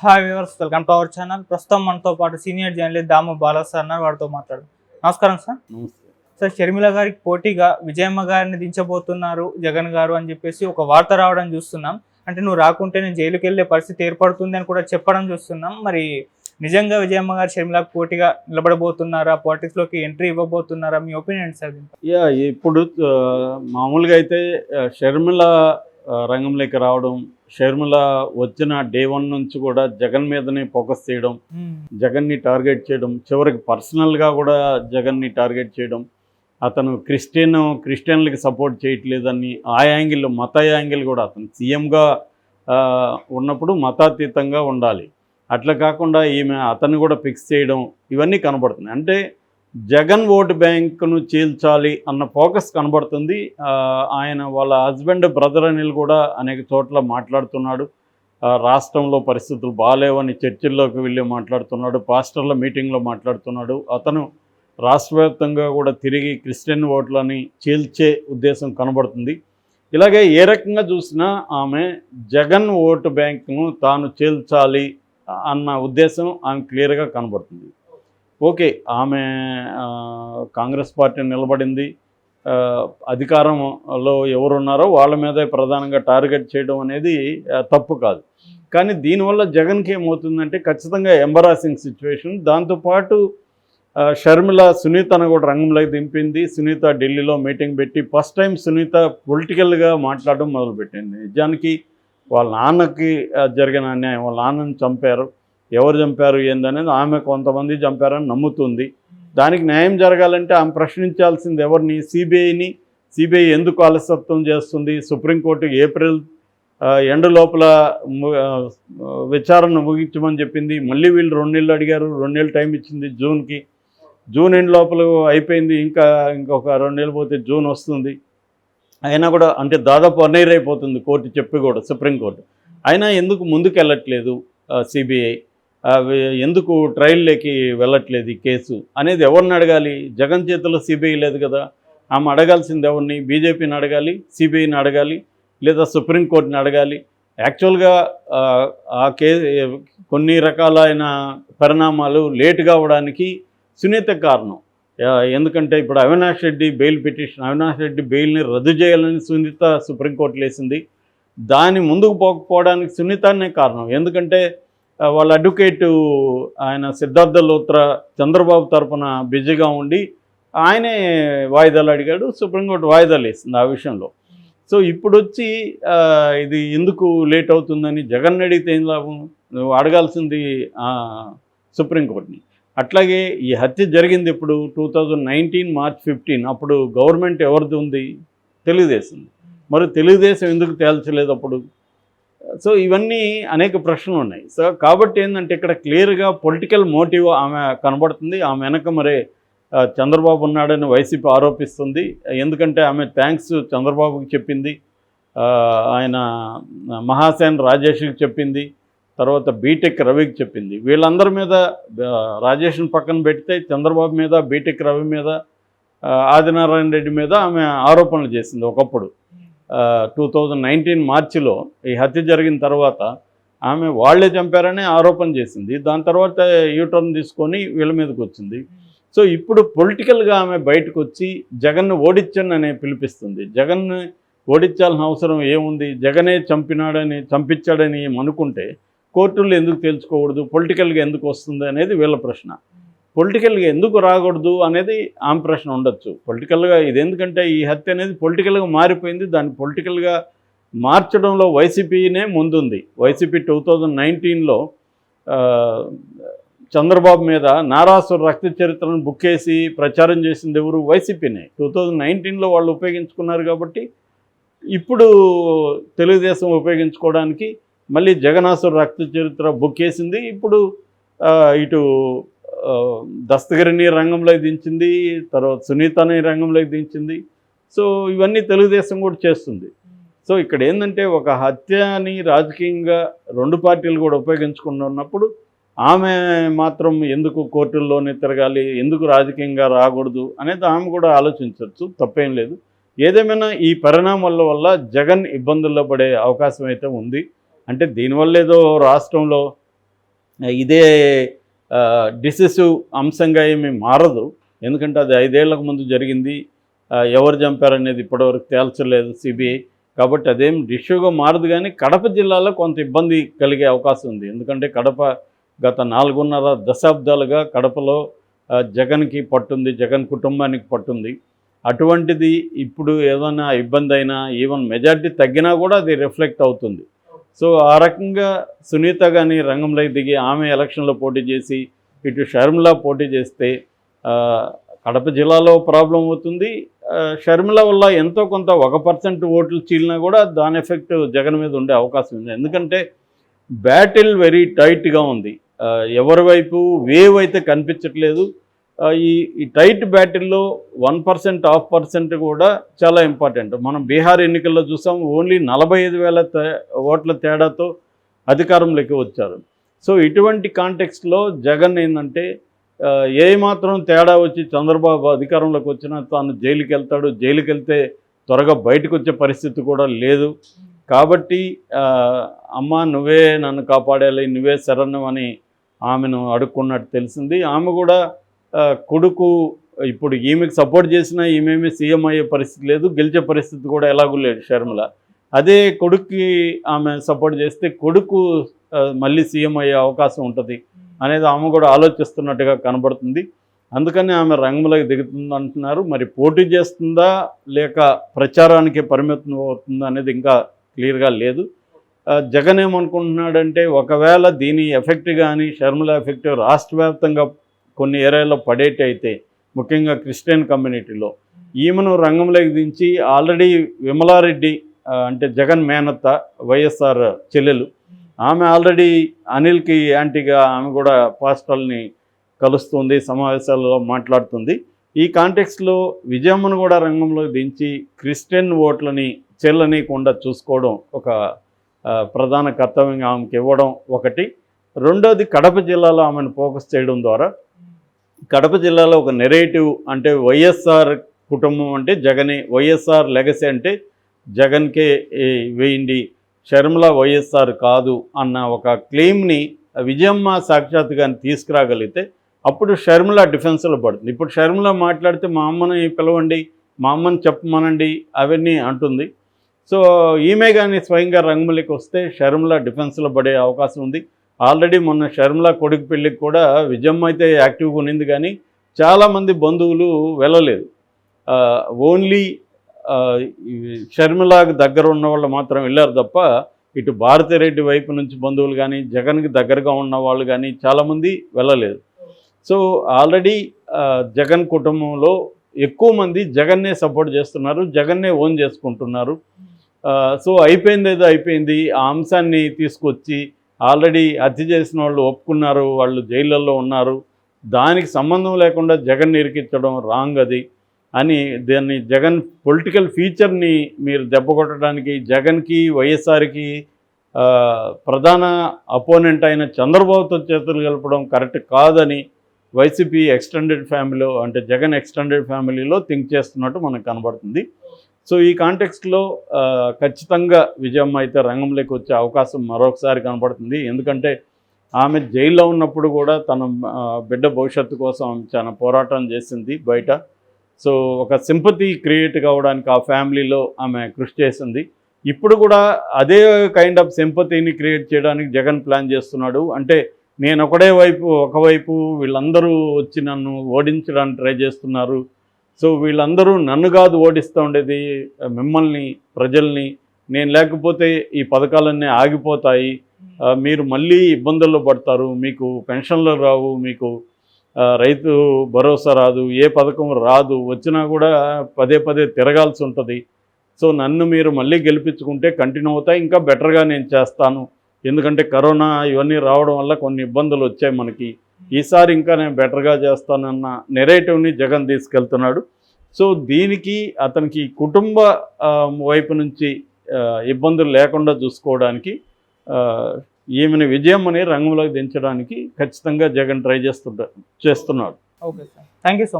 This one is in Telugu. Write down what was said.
Hi viewers welcome to our channel. ప్రస్తుతం మనతో పాటు senior journalist Damu Bala sir అన్నారు వారితో మాట్లాడు నమస్కారం సార్. సార్ షర్మిల గారికి పోటీగా విజయమ్మ గారిని దించబోతున్నారు జగన్ గారు అని చెప్పేసి ఒక వార్త రావడం చూస్తున్నాం. అంటే నువ్వు రాకుంటే నేను జైలుకి వెళ్ళే పరిస్థితి ఏర్పడుతుంది అని కూడా చెప్పడం చూస్తున్నాం. మరి నిజంగా విజయమ్మ గారు షర్మిలకు పోటీగా నిలబడబోతున్నారా? పాలిటిక్స్లోకి ఎంట్రీ ఇవ్వబోతున్నారా? మీ ఒపీనియన్ సార్? యా ఇప్పుడు మామూలుగా అయితే షర్మిల రంగంలోకి రావడం షర్మిల వచ్చిన డే వన్ నుంచి కూడా జగన్ మీదనే ఫోకస్ చేయడం జగన్ని టార్గెట్ చేయడం చివరికి పర్సనల్గా కూడా జగన్ని టార్గెట్ చేయడం అతను క్రిస్టియన్ క్రిస్టియన్లకి సపోర్ట్ చేయట్లేదని ఆ యాంగిల్ మత యాంగిల్ కూడా అతను సీఎంగా ఉన్నప్పుడు మతాతీతంగా ఉండాలి. అట్లా కాకుండా ఈమె అతన్ని కూడా ఫిక్స్ చేయడం ఇవన్నీ కనబడుతున్నాయి. అంటే జగన్ ఓటు బ్యాంకును చీల్చాలి అన్న ఫోకస్ కనబడుతుంది. ఆయన వాళ్ళ హస్బెండ్ బ్రదర్ అనిల్ కూడా అనేక చోట్ల మాట్లాడుతున్నాడు. రాష్ట్రంలో పరిస్థితులు బాగాలేవని చర్చిల్లోకి వెళ్ళి మాట్లాడుతున్నాడు. పాస్టర్ల మీటింగ్లో మాట్లాడుతున్నాడు. అతను రాష్ట్రవ్యాప్తంగా కూడా తిరిగి క్రిస్టియన్ ఓట్లని చీల్చే ఉద్దేశం కనబడుతుంది. ఇలాగే ఏ రకంగా చూసినా ఆమె జగన్ ఓటు బ్యాంకును తాను చీల్చాలి అన్న ఉద్దేశం ఆమె క్లియర్గా కనబడుతుంది. ఓకే ఆమె కాంగ్రెస్ పార్టీ నిలబడింది. అధికారంలో ఎవరున్నారో వాళ్ళ మీదే ప్రధానంగా టార్గెట్ చేయడం అనేది తప్పు కాదు. కానీ దీనివల్ల జగన్కి ఏమవుతుందంటే ఖచ్చితంగా ఎంబరాసింగ్ సిచ్యువేషన్ దాంతోపాటు షర్మిల సునీతను కూడా రంగంలోకి దింపింది. సునీత ఢిల్లీలో మీటింగ్ పెట్టి ఫస్ట్ టైం సునీత పొలిటికల్గా మాట్లాడడం మొదలుపెట్టింది. నిజానికి వాళ్ళ నాన్నకి జరిగిన అన్యాయం వాళ్ళ నాన్నని చంపారు. ఎవరు చంపారు ఏందనేది ఆమె కొంతమంది చంపారని నమ్ముతుంది. దానికి న్యాయం జరగాలంటే ఆమె ప్రశ్నించాల్సింది ఎవరిని సిబిఐని సిబిఐ ఎందుకు అలసత్వం చేస్తుంది సుప్రీంకోర్టు ఏప్రిల్ ఆ, ఎండ్ లోపల విచారణ ముగించమని చెప్పింది. మళ్ళీ వీళ్ళు రెండు నెలలు అడిగారు రెండు నెలలు టైం ఇచ్చింది జూన్కి. జూన్ ఎండ్ లోపల అయిపోయింది ఇంకా ఇంకొక రెండు నెలలు పోతే జూన్ వస్తుంది. అయినా కూడా అంటే దాదాపు అన్నైర్ అయిపోతుంది కోర్టు చెప్పి కూడా సుప్రీంకోర్టు. అయినా ఎందుకు ముందుకు వెళ్ళట్లేదు సిబిఐ? ఎందుకు ట్రయల్లోకి వెళ్ళట్లేదు ఈ కేసు? అనేది ఎవరిని అడగాలి? జగన్ చేతిలో సిబిఐ లేదు కదా. ఆమె అడగాల్సింది ఎవరిని? బీజేపీని అడగాలి? సిబిఐని అడగాలి? లేదా సుప్రీంకోర్టుని అడగాలి? యాక్చువల్గా ఆ, కే కొన్ని రకాలైన పరిణామాలు లేటుగా కావడానికి సునీత కారణం. ఎందుకంటే ఇప్పుడు అవినాష్ రెడ్డి బెయిల్ పిటిషన్ అవినాష్ రెడ్డి బెయిల్ని రద్దు చేయాలని సునీత సుప్రీంకోర్టులో వేసింది దాని ముందుకు పోకపోవడానికి సునీతనే కారణం. ఎందుకంటే వాళ్ళ అడ్వకేటు ఆయన సిద్ధార్థ లోత్ర చంద్రబాబు తరపున బిజీగా ఉండి ఆయనే వాయిదాలు అడిగాడు సుప్రీంకోర్టు వాయిదాలు వేసింది ఆ విషయంలో. సో ఇప్పుడు వచ్చి ఇది ఎందుకు లేట్ అవుతుందని జగన్ అడిగితే ఏం లాభం? నువ్వు అడగాల్సింది సుప్రీంకోర్టుని అట్లాగే ఈ హత్య జరిగింది ఇప్పుడు two thousand nineteen March fifteen. అప్పుడు గవర్నమెంట్ ఎవరిది ఉంది? తెలుగుదేశం. మరి తెలుగుదేశం ఎందుకు తేల్చలేదు అప్పుడు? సో ఇవన్నీ అనేక ప్రశ్నలు ఉన్నాయి. సో కాబట్టి ఏంటంటే ఇక్కడ క్లియర్గా పొలిటికల్ మోటివ్ ఆమె కనబడుతుంది. ఆమె వెనక మరే చంద్రబాబు ఉన్నాడని వైసీపీ ఆరోపిస్తుంది. ఎందుకంటే ఆమె థ్యాంక్స్ చంద్రబాబుకి చెప్పింది. ఆయన మహాసేన్ రాజేష్కి చెప్పింది. తర్వాత బీటెక్ రవికి చెప్పింది. వీళ్ళందరి మీద రాజేష్ని పక్కన పెడితే చంద్రబాబు మీద బీటెక్ రవి మీద ఆదినారాయణ రెడ్డి మీద ఆమె ఆరోపణలు చేసింది ఒకప్పుడు. టూ థౌజండ్ నైన్టీన్ మార్చిలో ఈ హత్య జరిగిన తర్వాత ఆమె వాళ్ళే చంపారని ఆరోపణ చేసింది. దాని తర్వాత యూటర్న్ తీసుకొని వీళ్ళ మీదకి వచ్చింది. సో ఇప్పుడు పొలిటికల్గా ఆమె బయటకు వచ్చి జగన్ను ఓడించండి అనే పిలిపిస్తుంది. జగన్ను ఓడించాల్సిన అవసరం ఏముంది? జగనే చంపినాడని చంపించాడని అనుకుంటే కోర్టులు ఎందుకు తెలుసుకోకూడదు పొలిటికల్గా ఎందుకు వస్తుంది అనేది వీళ్ళ ప్రశ్న. పొలిటికల్గా ఎందుకు రాకూడదు అనేది ఆమె ప్రశ్న ఉండొచ్చు. పొలిటికల్గా ఇది ఎందుకంటే ఈ హత్య అనేది పొలిటికల్గా మారిపోయింది. దాన్ని పొలిటికల్గా మార్చడంలో వైసీపీనే ముందుంది. వైసీపీ టూ థౌజండ్ నైన్టీన్లో చంద్రబాబు మీద నారాసుర రక్త చరిత్రను బుక్ చేసి ప్రచారం చేసింది ఎవరు? వైసీపీనే. టూ థౌజండ్ నైన్టీన్లో వాళ్ళు ఉపయోగించుకున్నారు కాబట్టి ఇప్పుడు తెలుగుదేశం ఉపయోగించుకోవడానికి మళ్ళీ జగనాసుర రక్త చరిత్ర బుక్ చేసింది. ఇప్పుడు ఇటు దస్తగిరిని రంగంలోకి దించింది తర్వాత సునీతని రంగంలోకి దించింది. సో ఇవన్నీ తెలుగుదేశం కూడా చేస్తుంది. సో ఇక్కడ ఏంటంటే ఒక హత్యని రాజకీయంగా రెండు పార్టీలు కూడా ఉపయోగించుకుంటున్నప్పుడు ఆమె మాత్రం ఎందుకు కోర్టుల్లోనే తిరగాలి ఎందుకు రాజకీయంగా రాకూడదు అనేది ఆమె కూడా ఆలోచించవచ్చు తప్పేం లేదు. ఏదేమైనా ఈ పరిణామాల వల్ల జగన్ ఇబ్బందుల్లో పడే అవకాశం అయితే ఉంది. అంటే దీనివల్ల ఏదో రాష్ట్రంలో ఇదే డిసెసివ్ అంశంగా ఏమీ మారదు. ఎందుకంటే అది ఐదేళ్ళకు ముందు జరిగింది. ఎవరు చంపారనేది ఇప్పటివరకు తేల్చలేదు సిబిఐ. కాబట్టి అదేం ఇష్యూగా మారదు కానీ కడప జిల్లాలో కొంత ఇబ్బంది కలిగే అవకాశం ఉంది. ఎందుకంటే కడప గత నాలుగున్నర దశాబ్దాలుగా కడపలో జగన్కి పట్టుంది జగన్ కుటుంబానికి పట్టుంది. అటువంటిది ఇప్పుడు ఏదైనా ఇబ్బంది అయినా ఈవెన్ మెజారిటీ తగ్గినా కూడా అది రిఫ్లెక్ట్ అవుతుంది. సో ఆ రకంగా సునీత కానీ రంగంలోకి దిగి ఆమె ఎలక్షన్లో పోటీ చేసి ఇటు షర్మిల పోటీ చేస్తే కడప జిల్లాలో ప్రాబ్లం అవుతుంది. షర్మిల వల్ల ఎంతో కొంత ఒక పర్సెంట్ ఓట్లు చీలినా కూడా దాని ఎఫెక్ట్ జగన్ మీద ఉండే అవకాశం ఉంది. ఎందుకంటే బ్యాటిల్ వెరీ టైట్గా ఉంది. ఎవరి వైపు వేవ్ అయితే కనిపించట్లేదు. ఈ ఈ టైట్ బ్యాటిల్లో వన్ పర్సెంట్ హాఫ్ పర్సెంట్ కూడా చాలా ఇంపార్టెంట్. మనం బీహార్ ఎన్నికల్లో చూసాం ఓన్లీ నలభై ఐదు వేల తే- ఓట్ల తేడాతో అధికారంలోకి వచ్చారు. సో ఇటువంటి కాంటెక్స్ట్లో జగన్ ఏంటంటే ఏమాత్రం ఏ మాత్రం తేడా వచ్చి చంద్రబాబు అధికారంలోకి వచ్చినా తాను జైలుకి వెళ్తాడు జైలుకి వెళ్తే త్వరగా బయటకు వచ్చే పరిస్థితి కూడా లేదు. కాబట్టి అమ్మ నువ్వే నన్ను కాపాడాలి నువ్వే శరణం అని ఆమెను అడుక్కున్నట్టు తెలిసింది. ఆమె కూడా కొడుకు ఇప్పుడు ఈమెకు సపోర్ట్ చేసినా ఈమెమి సీఎం అయ్యే పరిస్థితి లేదు గెలిచే పరిస్థితి కూడా ఎలాగూ లేదు షర్మిల. అదే కొడుక్కి ఆమె సపోర్ట్ చేస్తే కొడుకు మళ్ళీ సీఎం అయ్యే అవకాశం ఉంటుంది అనేది ఆమె కూడా ఆలోచిస్తున్నట్టుగా కనబడుతుంది. అందుకని ఆమె రంగంలోకి దిగుతుంది అంటున్నారు. మరి పోటీ చేస్తుందా లేక ప్రచారానికి పరిమితం అవుతుందా అనేది ఇంకా క్లియర్గా లేదు. జగన్ ఏమనుకుంటున్నాడంటే ఒకవేళ దీని ఎఫెక్ట్ కానీ షర్మిల ఎఫెక్ట్ రాష్ట్ర కొన్ని కొన్ని పడేటి అయితే ముఖ్యంగా క్రిస్టియన్ కమ్యూనిటీలో ఈమెను రంగంలోకి దించి ఆల్రెడీ విమలారెడ్డి అంటే జగన్ మేనత్త వైఎస్ఆర్ చెల్లెలు. ఆమె ఆల్రెడీ అనిల్కి యాంటీగా ఆమె కూడా పాస్టల్ని కలుస్తుంది సమావేశాలలో మాట్లాడుతుంది. ఈ కాంటెక్స్లో విజయమ్మను కూడా రంగంలోకి దించి క్రిస్టియన్ ఓట్లని చెల్లనీయకుండా చూసుకోవడం ఒక ప్రధాన కర్తవ్యంగా ఆమెకి ఇవ్వడం ఒకటి. రెండోది కడప జిల్లాలో ఆమెను ఫోకస్ చేయడం ద్వారా కడప జిల్లాలో ఒక నెరేటివ్ అంటే వైఎస్ఆర్ కుటుంబం అంటే జగనే వైఎస్ఆర్ లెగసీ అంటే జగన్కే వేయండి షర్మిల వైఎస్ఆర్ కాదు అన్న ఒక క్లెయిమ్ని విజయమ్మ సాక్షాత్గా తీసుకురాగలిగితే అప్పుడు షర్మిల డిఫెన్స్లో పడుతుంది. ఇప్పుడు షర్మిల మాట్లాడితే మా అమ్మని పిలవండి మా అమ్మని చెప్పమనండి అవన్నీ అంటుంది. సో ఈమె కానీ స్వయంగా రంగంలోకి వస్తే షర్మిల డిఫెన్స్లో పడే అవకాశం ఉంది. ఆల్రెడీ మొన్న షర్మిల కొడుకు పెళ్ళికి కూడా విజయమ్మ అయితే యాక్టివ్గా ఉన్నింది కానీ చాలామంది బంధువులు వెళ్ళలేదు. ఓన్లీ షర్మిలాకి దగ్గర ఉన్న వాళ్ళు మాత్రం వెళ్ళారు తప్ప ఇటు భారతిరెడ్డి వైపు నుంచి బంధువులు కానీ జగన్కి దగ్గరగా ఉన్న వాళ్ళు కానీ చాలామంది వెళ్ళలేదు. సో ఆల్రెడీ జగన్ కుటుంబంలో ఎక్కువ మంది జగన్నే సపోర్ట్ చేస్తున్నారు జగన్నే ఓన్ చేసుకుంటున్నారు. సో అయిపోయింది ఏదో అయిపోయింది. ఆ అంశాన్ని తీసుకొచ్చి ఆల్రెడీ హత్య చేసిన వాళ్ళు ఒప్పుకున్నారు వాళ్ళు జైళ్ళల్లో ఉన్నారు. దానికి సంబంధం లేకుండా జగన్ ఇరికించడం రాంగ్ అది అని దాన్ని జగన్ పొలిటికల్ ఫీచర్ని మీరు దెబ్బ కొట్టడానికి జగన్కి వైఎస్ఆర్కి ప్రధాన అపోనెంట్ అయిన చంద్రబాబుతో చేతులు కలపడం కరెక్ట్ కాదని వైసీపీ ఎక్స్టెండెడ్ ఫ్యామిలీలో అంటే జగన్ ఎక్స్టెండెడ్ ఫ్యామిలీలో థింక్ చేస్తున్నట్టు మనకు కనబడుతుంది. సో ఈ కాంటెక్స్ట్లో ఖచ్చితంగా విజయమ్మ అయితే రంగంలోకి వచ్చే అవకాశం మరొకసారి కనపడుతుంది. ఎందుకంటే ఆమె జైల్లో ఉన్నప్పుడు కూడా తన బిడ్డ భవిష్యత్తు కోసం చాలా పోరాటం చేసింది బయట. సో ఒక సింపతి క్రియేట్ కావడానికి ఆ ఫ్యామిలీలో ఆమె కృషి చేసింది. ఇప్పుడు కూడా అదే కైండ్ ఆఫ్ సింపతిని క్రియేట్ చేయడానికి జగన్ ప్లాన్ చేస్తున్నాడు. అంటే నేను ఒకడే వైపు ఒకవైపు వీళ్ళందరూ వచ్చి నన్ను ఓడించడానికి ట్రై చేస్తున్నారు. సో వీళ్ళందరూ నన్ను కాదు ఓడిస్తూ ఉండేది మిమ్మల్ని ప్రజల్ని. నేను లేకపోతే ఈ పథకాలన్నీ ఆగిపోతాయి. మీరు మళ్ళీ ఇబ్బందుల్లో పడతారు. మీకు పెన్షన్లు రావు మీకు రైతు భరోసా రాదు ఏ పథకం రాదు. వచ్చినా కూడా పదే పదే తిరగాల్సి ఉంటుంది. సో నన్ను మీరు మళ్ళీ గెలిపించుకుంటే కంటిన్యూ అవుతాయి. ఇంకా బెటర్గా నేను చేస్తాను. ఎందుకంటే కరోనా ఇవన్నీ రావడం వల్ల కొన్ని ఇబ్బందులు వచ్చాయి మనకి. ఈసారి ఇంకా నేను బెటర్గా చేస్తానన్న నెరేటివ్ని జగన్ తీసుకెళ్తున్నాడు. సో దీనికి అతనికి కుటుంబ వైపు నుంచి ఇబ్బందులు లేకుండా చూసుకోవడానికి ఈమెను విజయం అనే రంగంలోకి దించడానికి ఖచ్చితంగా జగన్ ట్రై చేస్తుంటారు చేస్తున్నాడు. Okay sir. Thank you so